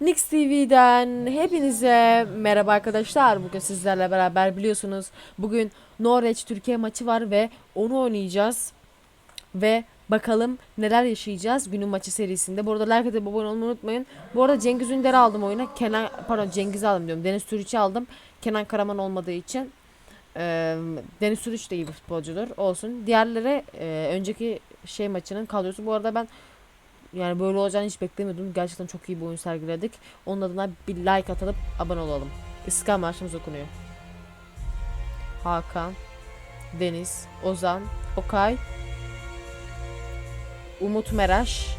Nix TV'den hepinize merhaba arkadaşlar. Bugün sizlerle beraber biliyorsunuz bugün Norveç Türkiye maçı var ve onu oynayacağız. Ve bakalım neler yaşayacağız günün maçı serisinde. Bu arada like atıp abone olmayı unutmayın. Bu arada Cengiz Ünder'i aldım oyuna. Kenan pardon Cengiz'i aldım diyorum. Deniz Türüç'ü aldım. Kenan Karaman olmadığı için. Ee, Deniz Türüç de iyi bir futbolcudur. Olsun. Diğerleri e, önceki şey maçının kadrosu. Bu arada ben yani böyle olacağını hiç beklemiyordum. Gerçekten çok iyi bir oyun sergiledik. Onun adına bir like atalım, abone olalım. İstiklal Marşımız okunuyor. Hakan, Deniz, Ozan, Okay, Umut Meraş.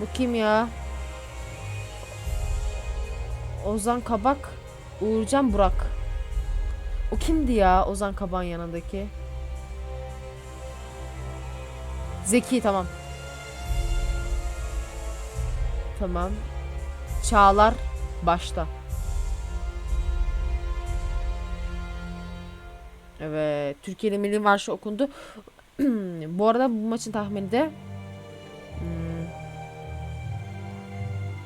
Bu kim ya? Ozan Kabak, Uğurcan Burak. O kimdi ya Ozan Kabak'ın yanındaki? Zeki tamam. Tamam. Çağlar başta. Evet. Türkiye'de milli marşı okundu. bu arada bu maçın tahmini de hmm,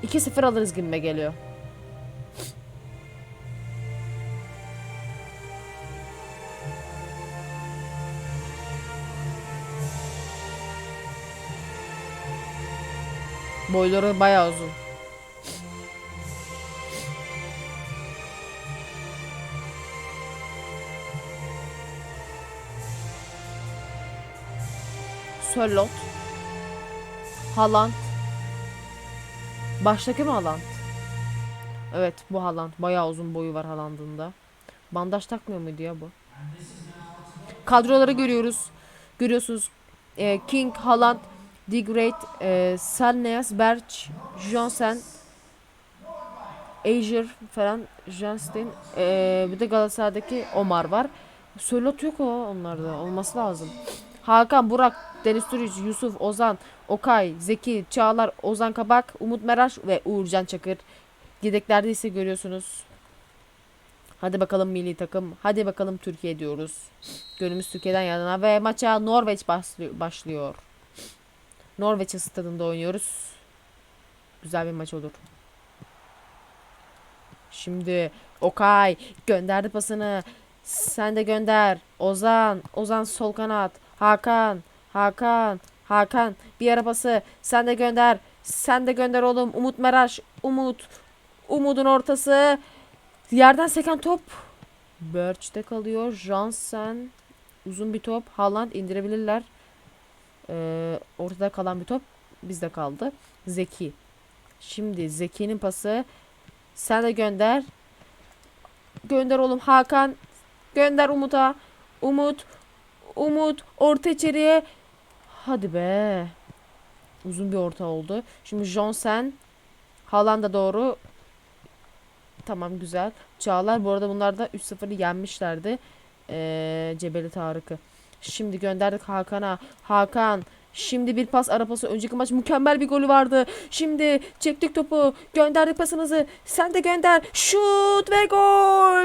2-0 alırız gibime geliyor. Boyları bayağı uzun. Sörlot. Haaland. Baştaki mi Haaland? Evet bu Haaland. Bayağı uzun boyu var Haaland'ın da. Bandaj takmıyor muydu ya bu? Kadroları görüyoruz. Görüyorsunuz. Ee, King, Haaland, The Great, e, Salneas, Berch, Johnson, Ager falan, Janstein. E, bir de Galatasaray'daki Omar var. Sörlot yok o onlarda. Olması lazım. Hakan, Burak, Deniz Türüç, Yusuf, Ozan, Okay, Zeki, Çağlar, Ozan Kabak, Umut Meraş ve Uğurcan Çakır. Yedeklerde ise görüyorsunuz. Hadi bakalım milli takım. Hadi bakalım Türkiye diyoruz. Gönlümüz Türkiye'den yana ve maça Norveç başlıyor- başlıyor. Norveç stadında oynuyoruz. Güzel bir maç olur. Şimdi Okay gönderdi pasını. Sen de gönder. Ozan. Ozan sol kanat. Hakan. Hakan. Hakan. Bir ara pası. Sen de gönder. Sen de gönder oğlum. Umut Meraş. Umut. Umut'un ortası. Yerden seken top. Birch'te kalıyor. Jansen. Uzun bir top. Haaland indirebilirler. Ee, ortada kalan bir top bizde kaldı. Zeki. Şimdi Zeki'nin pası. Sen de gönder. Gönder oğlum Hakan. Gönder Umut'a. Umut. Umut. Orta içeriye. Hadi be. Uzun bir orta oldu. Şimdi Johnson. Haaland'a doğru. Tamam güzel. Çağlar bu arada bunlar da 3-0'ı yenmişlerdi. Ee, Cebeli Tarık'ı. Şimdi gönderdik Hakan'a. Hakan. Şimdi bir pas ara pası. Önceki maç mükemmel bir golü vardı. Şimdi çektik topu. Gönderdik pasınızı. Sen de gönder. Şut ve gol.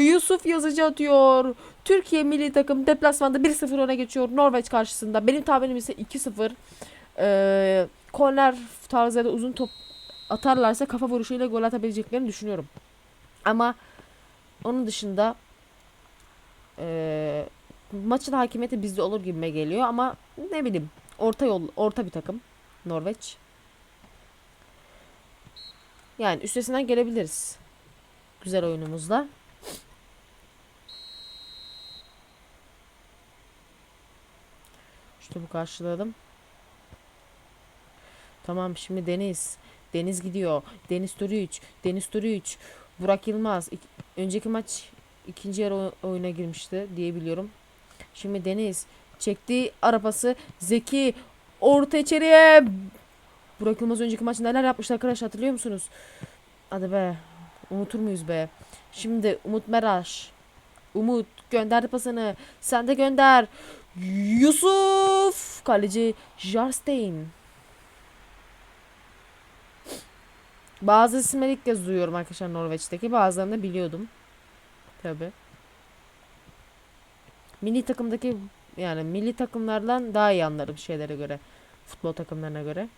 Yusuf Yazıcı atıyor. Türkiye milli takım deplasmanda 1-0 öne geçiyor Norveç karşısında. Benim tahminim ise 2-0. Ee, korner tarzı ya da uzun top atarlarsa kafa vuruşuyla gol atabileceklerini düşünüyorum. Ama onun dışında ee, maçın hakimiyeti bizde olur gibime geliyor ama ne bileyim orta yol orta bir takım Norveç. Yani üstesinden gelebiliriz. Güzel oyunumuzla. İşte bu karşıladım. Tamam şimdi Deniz. Deniz gidiyor. Deniz Türüç. Deniz Türüç. Burak Yılmaz. İk- önceki maç ikinci yarı oy- oyuna girmişti diye biliyorum. Şimdi Deniz çekti arabası. Zeki orta içeriye. Burak Yılmaz önceki maç neler yapmıştı arkadaşlar hatırlıyor musunuz? Hadi be. Unutur muyuz be? Şimdi Umut Meraş. Umut gönderdi pasını. Sen de gönder. Yusuf. Kaleci Jarstein. Bazı isimleri ilk kez duyuyorum arkadaşlar Norveç'teki. Bazılarını da biliyordum. Tabi. Milli takımdaki yani milli takımlardan daha iyi anlarım şeylere göre. Futbol takımlarına göre.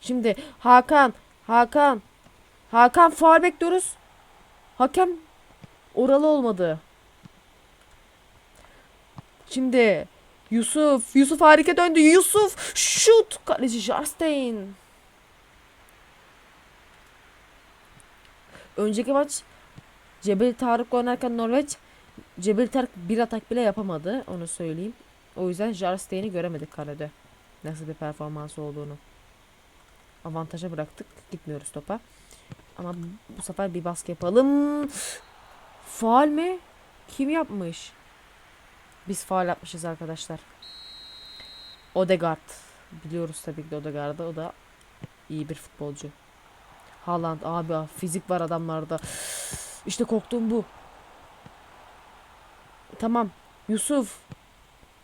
Şimdi Hakan, Hakan, Hakan faul bekliyoruz. Hakem oralı olmadı. Şimdi Yusuf, Yusuf harika döndü. Yusuf şut. Kaleci Jarstein. Önceki maç Cebel Tarık oynarken Norveç Cebel Tarık bir atak bile yapamadı. Onu söyleyeyim. O yüzden Jarstein'i göremedik kalede. Nasıl bir performansı olduğunu. Avantaja bıraktık. Gitmiyoruz topa. Ama bu sefer bir baskı yapalım. Faal mi? Kim yapmış? Biz faal yapmışız arkadaşlar. Odegaard. Biliyoruz tabii ki de Odegaard'ı. O da iyi bir futbolcu. Haaland abi fizik var adamlarda. İşte korktuğum bu. Tamam. Yusuf.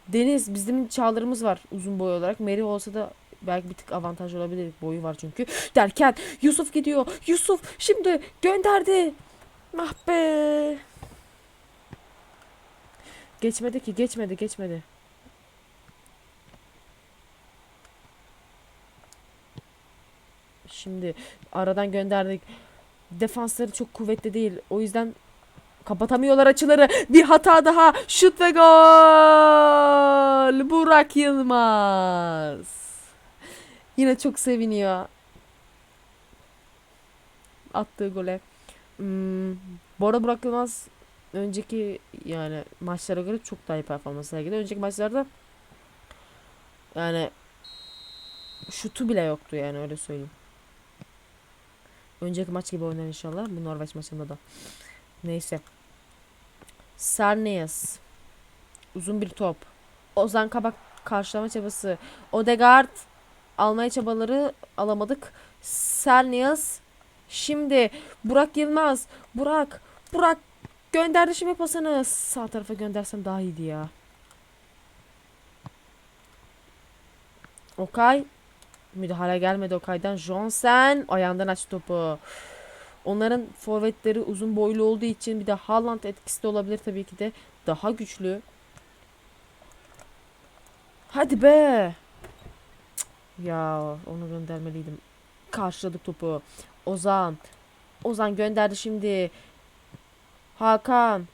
Deniz bizim çağlarımız var uzun boy olarak. Meri olsa da belki bir tık avantaj olabilir. Boyu var çünkü. Derken Yusuf gidiyor. Yusuf şimdi gönderdi. Ah be. Geçmedi ki geçmedi geçmedi. Şimdi aradan gönderdik. Defansları çok kuvvetli değil. O yüzden kapatamıyorlar açıları. Bir hata daha. Şut ve gol. Burak Yılmaz. Yine çok seviniyor. Attığı gole. Hmm, bu arada Burak Yılmaz önceki yani maçlara göre çok daha iyi performans sergiledi. Önceki maçlarda yani şutu bile yoktu yani öyle söyleyeyim. Önceki maç gibi oynar inşallah. Bu Norveç maçında da. Neyse. Sarnias. Uzun bir top. Ozan Kabak karşılama çabası. Odegaard almaya çabaları alamadık. Sarnias. Şimdi Burak Yılmaz. Burak. Burak gönderdi şimdi pasını. Sağ tarafa göndersem daha iyiydi ya. Okay. Müdahale gelmedi Okay'dan. Johnson ayağından aç topu. Onların forvetleri uzun boylu olduğu için bir de Haaland etkisi de olabilir tabii ki de. Daha güçlü. Hadi be. Ya onu göndermeliydim. Karşıladık topu. Ozan. Ozan gönderdi şimdi. Hakan.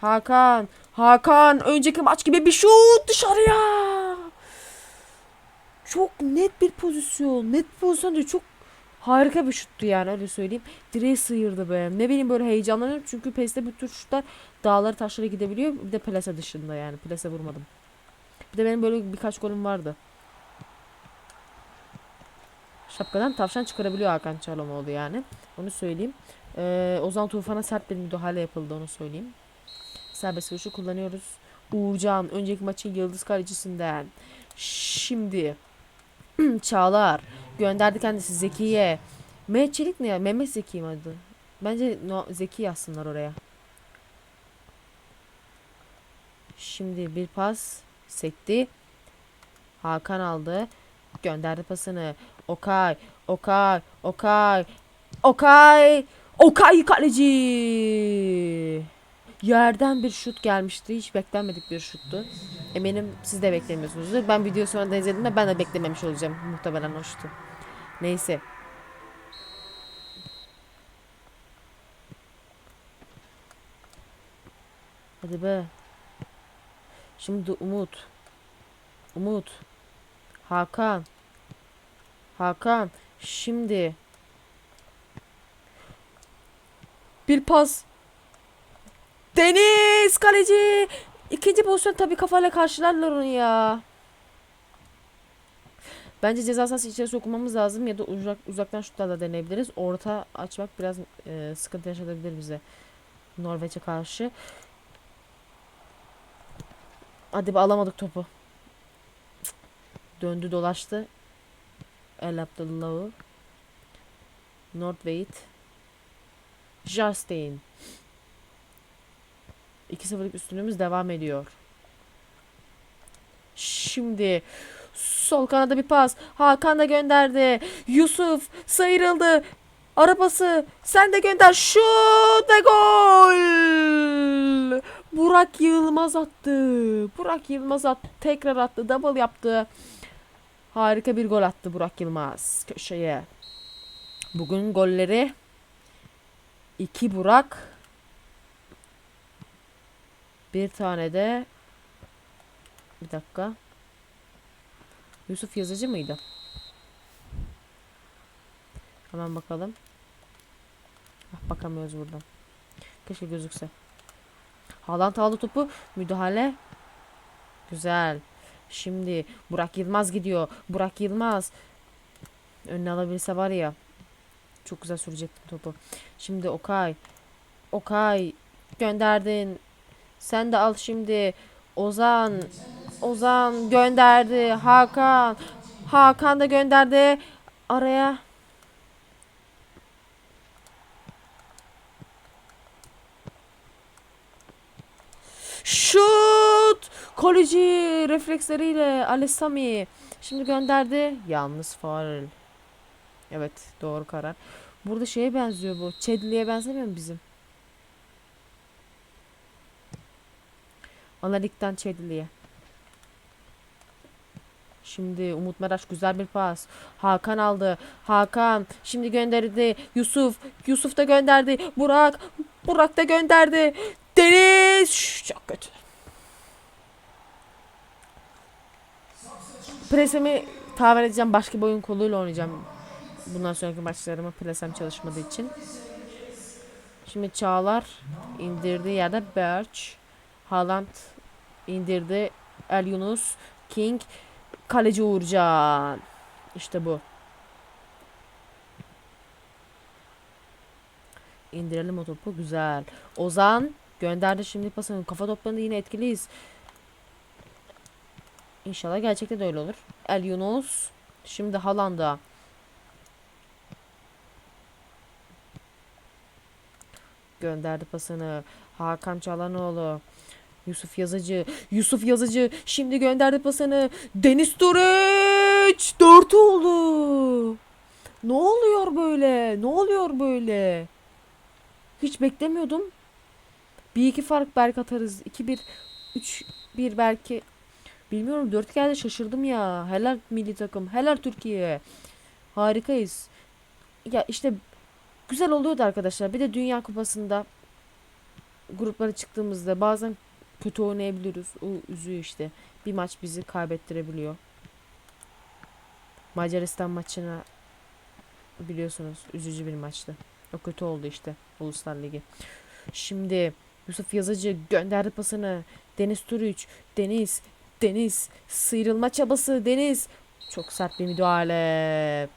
Hakan. Hakan. Önceki maç gibi bir şut dışarıya. Çok net bir pozisyon. Net bir pozisyon değil. Çok harika bir şuttu yani öyle söyleyeyim. Direği sıyırdı be. Ne bileyim böyle heyecanlanıyorum. Çünkü PES'te bu tür şutlar dağları taşlara gidebiliyor. Bir de plase dışında yani. Plase vurmadım. Bir de benim böyle birkaç golüm vardı. Şapkadan tavşan çıkarabiliyor Hakan Çalhanoğlu yani. Onu söyleyeyim. Ee, Ozan Tufan'a sert bir müdahale yapıldı onu söyleyeyim. Serbest vuruşu kullanıyoruz. Uğurcan önceki maçın yıldız kalecisinden. Şimdi Çağlar gönderdi kendisi Zeki'ye. Mehmet ne ya? Mehmet Zeki mi adı? Bence no, Zeki yazsınlar oraya. Şimdi bir pas sekti. Hakan aldı. Gönderdi pasını. Okay, Okay, Okay, Okay, Okay kaleci. Yerden bir şut gelmişti. Hiç beklenmedik bir şuttu. Eminim siz de beklemiyorsunuzdur. Ben video sonunda izlediğimde ben de beklememiş olacağım. Muhtemelen o şutu. Neyse. Hadi be. Şimdi Umut. Umut. Hakan. Hakan. Şimdi. Bir pas. Deniz kaleci. İkinci pozisyon tabii kafayla karşılarlar onu ya. Bence ceza sahası içeri sokmamız lazım ya da uzak, uzaktan şutlarla deneyebiliriz. Orta açmak biraz e, sıkıntı yaşatabilir bize. Norveç'e karşı. Hadi be alamadık topu. Döndü dolaştı. El Abdullah'ı. Nordweit. Jarstein. 2-0'lık üstünlüğümüz devam ediyor. Şimdi sol kanada bir pas. Hakan da gönderdi. Yusuf sıyrıldı. Arabası sen de gönder. Şut ve gol. Burak Yılmaz attı. Burak Yılmaz attı. Tekrar attı. Double yaptı. Harika bir gol attı Burak Yılmaz köşeye. Bugün golleri 2 Burak. Bir tane de bir dakika. Yusuf Yazıcı mıydı? Hemen bakalım. Ah, bakamıyoruz buradan. Keşke gözükse. Haaland aldı topu. Müdahale. Güzel. Şimdi Burak Yılmaz gidiyor. Burak Yılmaz. Önüne alabilse var ya. Çok güzel sürecektim topu. Şimdi Okay. Okay. Gönderdin. Sen de al şimdi. Ozan. Ozan gönderdi. Hakan. Hakan da gönderdi. Araya. Şut! Kaleci refleksleriyle Alessami. Şimdi gönderdi. Yalnız faul. Evet doğru karar. Burada şeye benziyor bu. Çedli'ye benzemiyor mu bizim? Analik'ten Çedli'ye. Şimdi Umut Meraş güzel bir pas. Hakan aldı. Hakan şimdi gönderdi. Yusuf. Yusuf da gönderdi. Burak. Burak da gönderdi. Deniz. Şş, çok kötü. Presemi tahammül edeceğim. Başka bir oyun koluyla oynayacağım. Bundan sonraki maçlarımı presem çalışmadığı için. Şimdi Çağlar indirdiği yerde Birch. Haaland indirdi. El Yunus. King. Kaleci Uğurcan. İşte bu. İndirelim o topu. Güzel. Ozan gönderdi şimdi pasını. Kafa toplarında yine etkiliyiz. İnşallah gerçekten de öyle olur. El Yunus. Şimdi Haaland'a. Gönderdi pasını. Hakan Çalhanoğlu. Yusuf Yazıcı. Yusuf Yazıcı şimdi gönderdi pasını. Deniz Türüç. Dört oldu. Ne oluyor böyle? Ne oluyor böyle? Hiç beklemiyordum. Bir iki fark belki atarız. 2-1, 3-1 belki. Bilmiyorum 4 geldi şaşırdım ya. Helal milli takım. Helal Türkiye. Harikayız. Ya işte güzel oluyordu arkadaşlar. Bir de Dünya Kupası'nda gruplara çıktığımızda bazen kötü oynayabiliyoruz. O üzüyor işte. Bir maç bizi kaybettirebiliyor. Macaristan maçına biliyorsunuz üzücü bir maçtı. O kötü oldu işte Uluslar Ligi. Şimdi Yusuf Yazıcı gönderdi pasını. Deniz Türüç. Deniz. Deniz. Sıyrılma çabası. Deniz. Çok sert bir müdahale.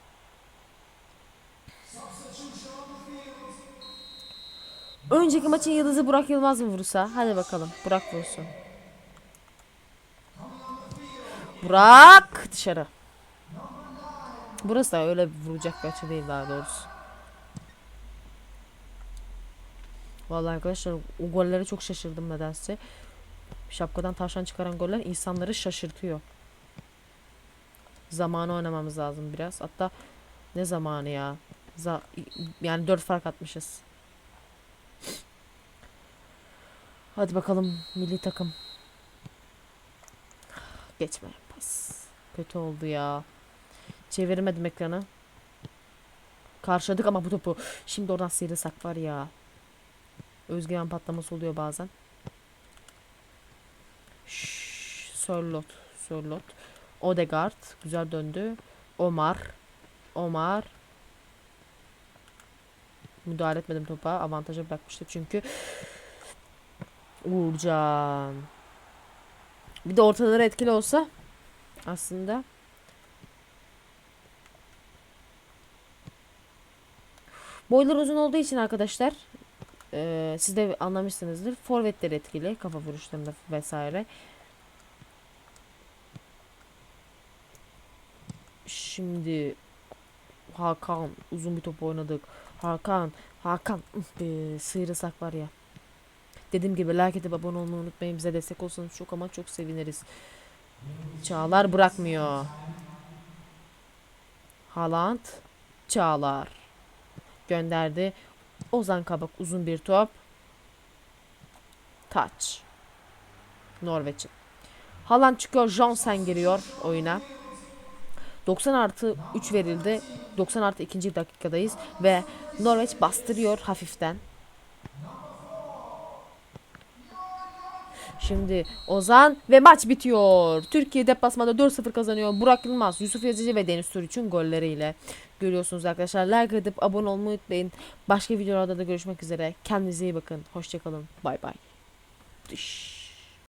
Önceki maçın yıldızı Burak Yılmaz mı vursa? Hadi bakalım. Burak vursun. Burak dışarı. Burası da öyle vuracak bir açı değil daha doğrusu. Vallahi arkadaşlar o gollere çok şaşırdım nedense. Şapkadan tavşan çıkaran goller insanları şaşırtıyor. Zamanı oynamamız lazım biraz. Hatta ne zamanı ya? Za yani 4 fark atmışız. Hadi bakalım milli takım. Geçme pas. Kötü oldu ya. Çevirmedim ekranı. Karşıladık ama bu topu. Şimdi oradan sıyrılsak var ya. Özgüven patlaması oluyor bazen. Şşş, Sörlot. Sörlot. Odegaard. Güzel döndü. Omar. Omar. Müdahale etmedim topa. Avantaja bırakmıştı çünkü. Uğurcan. Bir de ortaları etkili olsa aslında. Boylar uzun olduğu için arkadaşlar e, siz de anlamışsınızdır. Forvetler etkili kafa vuruşlarında vesaire. Şimdi Hakan uzun bir top oynadık. Hakan Hakan be, sıyırırsak var ya. Dediğim gibi like edip abone olmayı unutmayın. Bize destek olsanız çok ama çok seviniriz. Çağlar bırakmıyor. Haaland. Çağlar. Gönderdi. Ozan Kabak uzun bir top. Touch. Norveç'in. Haaland çıkıyor. Johnsen giriyor oyuna. 90 artı 3 verildi. 90 artı 2. dakikadayız ve Norveç bastırıyor hafiften. Şimdi Ozan ve maç bitiyor. Türkiye deplasmanda 4-0 kazanıyor. Burak Yılmaz, Yusuf Yazıcı ve Deniz Türüç'ün golleriyle. Görüyorsunuz arkadaşlar. Like edip abone olmayı unutmayın. Başka videolarda da görüşmek üzere. Kendinize iyi bakın. Hoşçakalın. Bay bay. Dış.